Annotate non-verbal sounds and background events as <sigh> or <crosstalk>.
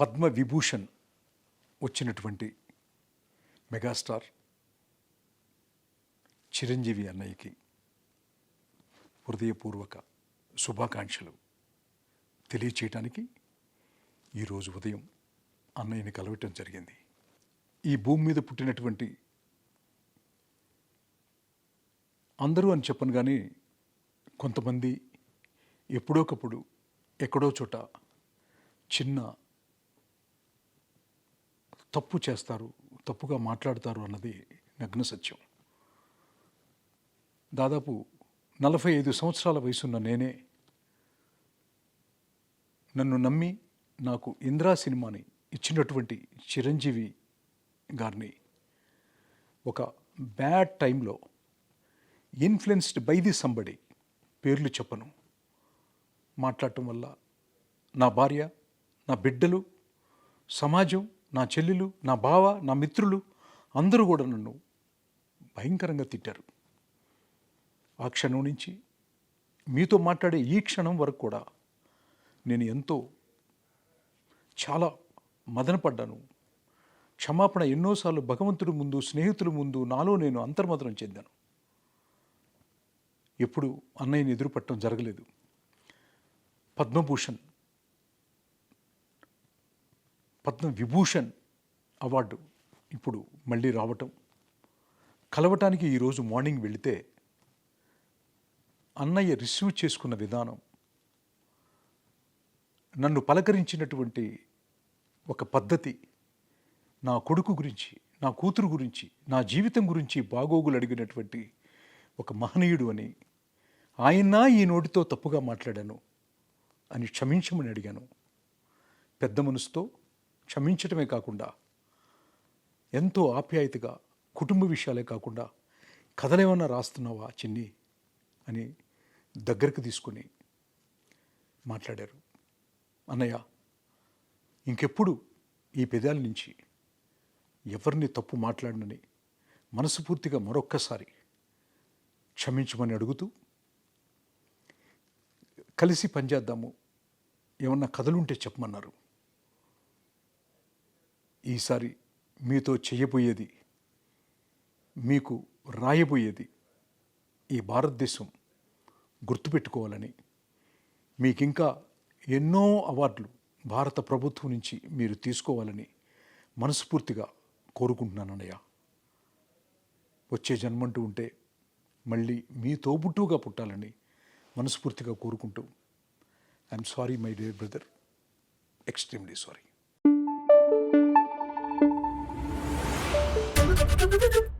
పద్మ విభూషణ్ వచ్చినటువంటి మెగాస్టార్ చిరంజీవి అన్నయ్యకి హృదయపూర్వక శుభాకాంక్షలు తెలియచేయటానికి ఈరోజు ఉదయం అన్నయ్యని కలవటం జరిగింది. ఈ భూమి మీద పుట్టినటువంటి అందరూ అని చెప్పను కానీ కొంతమంది ఎప్పుడోకప్పుడు ఎక్కడో చోట చిన్న తప్పు చేస్తారు తప్పుగా మాట్లాడతారు అన్నది నగ్న సత్యం. దాదాపు నలభై ఐదు సంవత్సరాల వయసున్న నేనే నన్ను నమ్మి నాకు ఇంద్రా సినిమాని ఇచ్చినటువంటి చిరంజీవి గారిని ఒక బ్యాడ్ టైంలో ఇన్ఫ్లుయెన్స్డ్ బై ది సంబడి పేర్లు చెప్పను. మాట్లాడటం వల్ల నా భార్య నా బిడ్డలు సమాజం నా చెల్లెలు నా బావ నా మిత్రులు అందరూ కూడా నన్ను భయంకరంగా తిట్టారు. ఆ క్షణం నుంచి మీతో మాట్లాడే ఈ క్షణం వరకు కూడా నేను ఎంతో చాలా మదనపడ్డాను. క్షమాపణ ఎన్నోసార్లు భగవంతుడి ముందు స్నేహితుల ముందు నాలో నేను అంతర్మదనం చెందాను. ఎప్పుడు అన్నయ్యని ఎదురుపట్టడం జరగలేదు. పద్మభూషణ్ పద్మ విభూషణ్ అవార్డు ఇప్పుడు మళ్ళీ రావటం. కలవటానికి ఈరోజు మార్నింగ్ వెళితే అన్నయ్య రిసీవ్ చేసుకున్న విధానం. నన్ను పలకరించినటువంటి ఒక పద్ధతి. నా కొడుకు గురించి నా కూతురు గురించి నా జీవితం గురించి బాగోగులు అడిగినటువంటి ఒక మహనీయుడు అని ఆయన ఈ నోటితో తప్పుగా మాట్లాడాను అని క్షమించమని అడిగాను. పెద్ద మనసుతో క్షమించటమే కాకుండా ఎంతో ఆప్యాయతగా కుటుంబ విషయాలే కాకుండా కథలేమన్నా రాస్తున్నావా చిన్ని అని దగ్గరకు తీసుకుని మాట్లాడారు. అన్నయ్య ఇంకెప్పుడు ఈ పెదాల నుంచి ఎవరిని తప్పు మాట్లాడినని మనస్ఫూర్తిగా మరొక్కసారి క్షమించమని అడుగుతూ కలిసి పనిచేద్దాము ఏమన్నా కథలుంటే చెప్పమన్నారు. ఈసారి మీతో చేయబోయేది మీకు రాయబోయేది ఈ భారతదేశం గుర్తుపెట్టుకోవాలని మీకు ఇంకా ఎన్నో అవార్డులు భారత ప్రభుత్వం నుంచి మీరు తీసుకోవాలని మనస్ఫూర్తిగా కోరుకుంటున్నానన్నయ్య. వచ్చే జన్మంటూ ఉంటే మళ్ళీ మీ తోబుట్టుగా పుట్టాలని మనస్ఫూర్తిగా కోరుకుంటూ. I'm sorry my dear brother extremely sorry Thank <laughs> you.